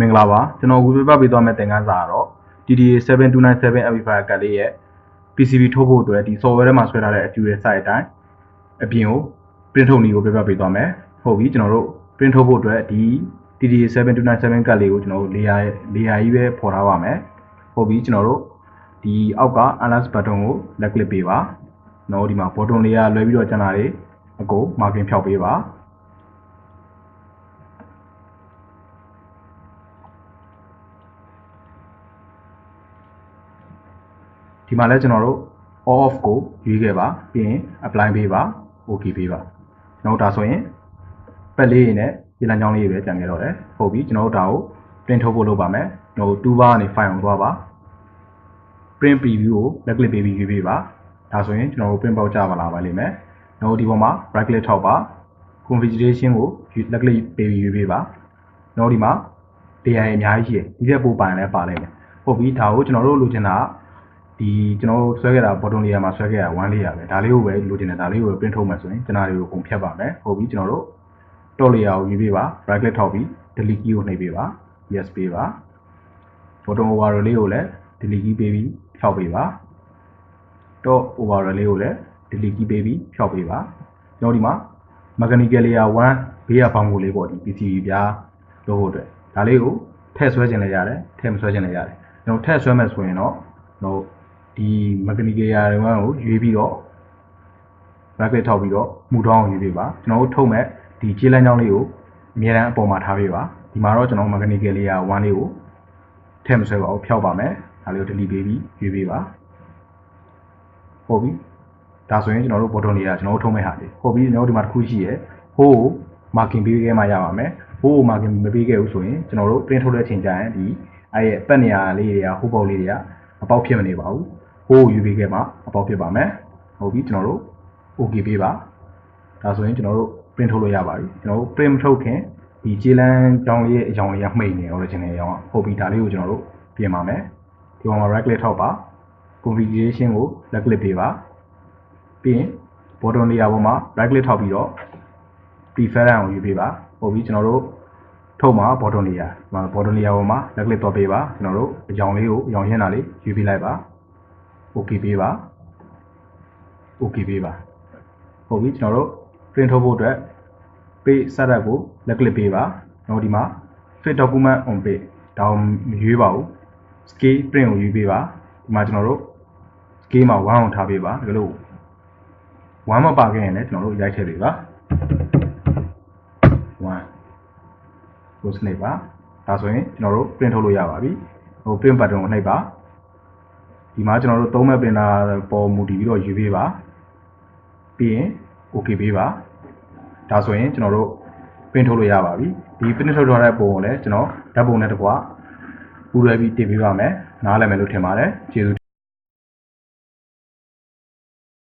မင်္ဂလာပါကျွန်တော်အခုပြပပေးသွားမယ့်သင်ခန်းစာကတော့ TDA 7297 amplifier ကတ်လေးရဲ့ PCB ထုတ်ဖို့အတွက်ဒီ software ထဲမှာဆွဲထားတဲ့အကျူရဲ့ site အတိုင်းအပြင်ကို print ထုတ်နည်းကိုပြပပေးသွားမယ်ဟုတ်ပြီကျွန်တော်တို့ print ထုတ်ဖို့အတွက်ဒီ TDA 7297ကတ်လေးကိုကျွန်တော်တို့ layer layer ကြီးပဲဖော်ထားပါမယ်ဟုတ်ပြီကျွန်တော်တို့ဒီအောက်က unless button ကို left click ပေးပါကျွန်တော်တို့ဒီမှာ button layer လွှဲပြီးတော့ကျန်တာတွေအကုန် marking ဖြောက်ပေးပါ ဒီမှာလဲကျွန်တော်တို့ off ကိုရွေးခဲ့ပါပြီးရင် apply ပေးပါ okay ပေးပါကျွန်တော်တို့ဒါဆိုရင်ပက်လေးရင်းနဲ့ဒီလမ်းကြောင်းလေးတွေပဲကြံခဲ့တော့တယ်ဟုတ်ပြီကျွန်တော်တို့ဒါကို print ထုတ်ဖို့လုပ်ပါမယ်ကျွန်တော်တို့ toolbar ကနေ file ကိုသွားပါ print preview ကို left click ပေးပြီးရွေးပေးပါဒါဆိုရင်ကျွန်တော်တို့ print ပေါက်ကြပါလာပါလိမ့်မယ်ကျွန်တော်တို့ဒီပေါ်မှာ right click ထောက်ပါ configuration ကို left click ပေးပြီးရွေးပေးပါကျွန်တော်တို့ဒီမှာ layer အများကြီးရှိတယ်ဒီဘက်ပို့ပိုင်လည်းပါလိမ့်မယ်ဟုတ်ပြီဒါကိုကျွန်တော်တို့လိုချင်တာက ဒီကျွန်တော်တို့ဆွဲခဲ့တာ bottom layer မှာဆွဲခဲ့တာ1 layer ပဲဒါလေးကိုပဲလိုချင်တယ်ဒါလေးကိုပဲ print ထုတ်မယ်ဆိုရင်ကျွန်တော်တွေကိုပုံဖြတ်ပါမယ်ဟုတ်ပြီကျွန်တော်တို့ top layer ကိုယူပေးပါ right click ထောက်ပြီး delete key ကိုနှိပ်ပေးပါ yes ပေးပါ bottom overall လေးကိုလည်း delete key ပေးပြီးဖြောက်ပေးပါ top overall လေးကိုလည်း delete key ပေးပြီးဖြောက်ပေးပါကျွန်တော်ဒီမှာ mechanical layer 1ဘေးကဘောင်ကိုလေးပေါ့ဒီ PCB ပြားလို့ဟုတ်အတွက်ဒါလေးကိုထည့်ဆွဲခြင်းလည်းရတယ်ထည့်မဆွဲခြင်းလည်းရတယ်ကျွန်တော်ထည့်ဆွဲမယ်ဆိုရင်တော့ကျွန်တော် ဒီ mechanical layer တွေကိုရွေးပြီးတော့ bracket ထောက်ပြီးတော့မူထောင်းအောင်ရွေးပေးပါကျွန်တော်တို့ထုတ်မဲ့ဒီခြေလမ်းကြောင်းလေးကိုအများအားအပေါ်မှာထားပေးပါဒီမှာတော့ကျွန်တော် mechanical layer 1လေးကိုထည့်မဆွဲပါဘူးဖျောက်ပါမယ်ဒါလေးကို delete ပေးပြီးရွေးပေးပါဟုတ်ပြီဒါဆိုရင်ကျွန်တော်တို့ bottom layer ကျွန်တော်တို့ထုတ်မဲ့ဟာလေးဟုတ်ပြီကျွန်တော်တို့ဒီမှာတစ်ခုရှိရယ်ဟိုး marking ပေးခဲ့မှရပါမယ်ဟိုး marking မပေးခဲ့ဘူးဆိုရင်ကျွန်တော်တို့ print ထုတ်တဲ့အချိန်ကျရင်ဒီအဲ့ရဲ့ပတ်နေရာလေးတွေကဟိုးပေါက်လေးတွေကအပေါက်ဖြစ်မနေပါဘူး ဟိုးယူပေးခဲ့မှအပေါက်ဖြစ်ပါမယ်ဟုတ်ပြီကျွန်တော်တို့ okay ပေးပါဒါဆိုရင်ကျွန်တော်တို့ print ထုတ်လို့ရပါပြီကျွန်တော်တို့ print မထုတ်ခင်ဒီခြေလမ်းကြောင်းလေးရဲ့အကြောင်းလေးကမှိန်နေ original အကြောင်းကဟုတ်ပြီဒါလေးကိုကျွန်တော်တို့ပြင်ပါမယ်ဒီပေါ်မှာ right click ထောက်ပါ configuration ကို left click ပေးပါပြီးရင် bottom layer ပေါ်မှာ right click ထောက်ပြီးတော့ preference ကိုယူပေးပါဟုတ်ပြီကျွန်တော်တို့ထုတ်မှာ bottom layer ဒီမှာ bottom layer ပေါ်မှာ left click တော့ပေးပါကျွန်တော်တို့အကြောင်းလေးကိုအကြောင်းရင်းတာလေးယူပေးလိုက်ပါ okay ပေးပါ okay ပေးပါဟုတ်ပြီကျွန်တော်တို့ print ထုတ်ဖို့အတွက် page setup ကို left click ပေးပါကျွန်တော်ဒီမှာ fit document on page ဒါကိုမရွေးပါဘူး scale print ကိုရွေးပေးပါဒီမှာကျွန်တော်တို့ scale မှာ1အောင်ထားပေးပါဒါလို့1မပါခဲ့ရင်လည်းကျွန်တော်တို့ရိုက်ထည့်ပေးပါ1ကိုစနေပါဒါဆိုရင်ကျွန်တော်တို့ print ထုတ်လို့ရပါပြီဟို print button ကိုနှိပ်ပါ ဒီမှာကျွန်တော်တို့သုံးမဲ့ printer ပေါ်မူတည်ပြီးတော့ယူပေးပါပြီးရင် okay ပေးပါဒါဆိုရင်ကျွန်တော်တို့ print ထုတ်လို့ရပါပြီဒီ print ထုတ်ထားတဲ့ပုံကိုလည်းကျွန်တော်ဓာတ်ပုံနဲ့တကွပူးလွှဲပြီးတင်ပေးပါမယ်နားလည်မယ်လို့ထင်ပါတယ်ကျေးဇူး